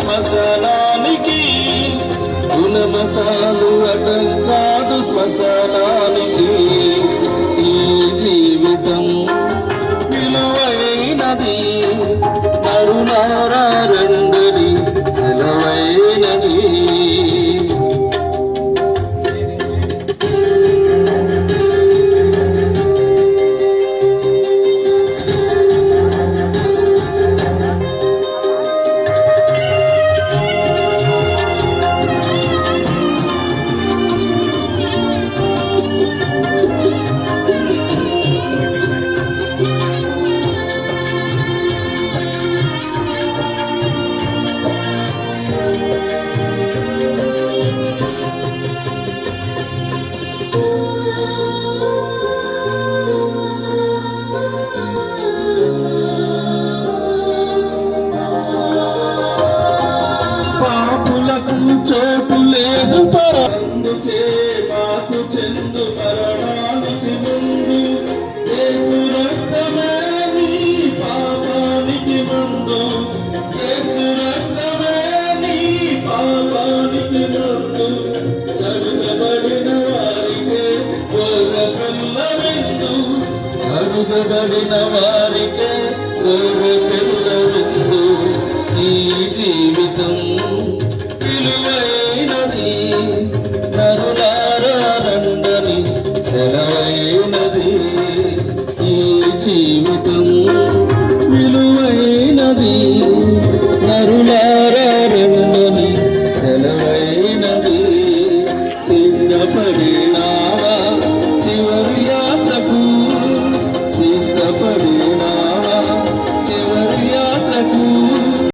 శ్మశానానికి. కులమతాలు అటం శ్మశానానికి. ఈ జీవితం విలువైనది. నరులారా చోటు లేదు పరందుకే మాకు చెందు మరణానికి ముందు. యేసు రక్తమే నీ పాపానికి ముందు. యేసు రక్తమే నీ పాపానికి ముందు. కడుగబడిన వారికే కోర పిల్ల విందు అడుగబడిన వారికే కోర పిల్ల జీవితం.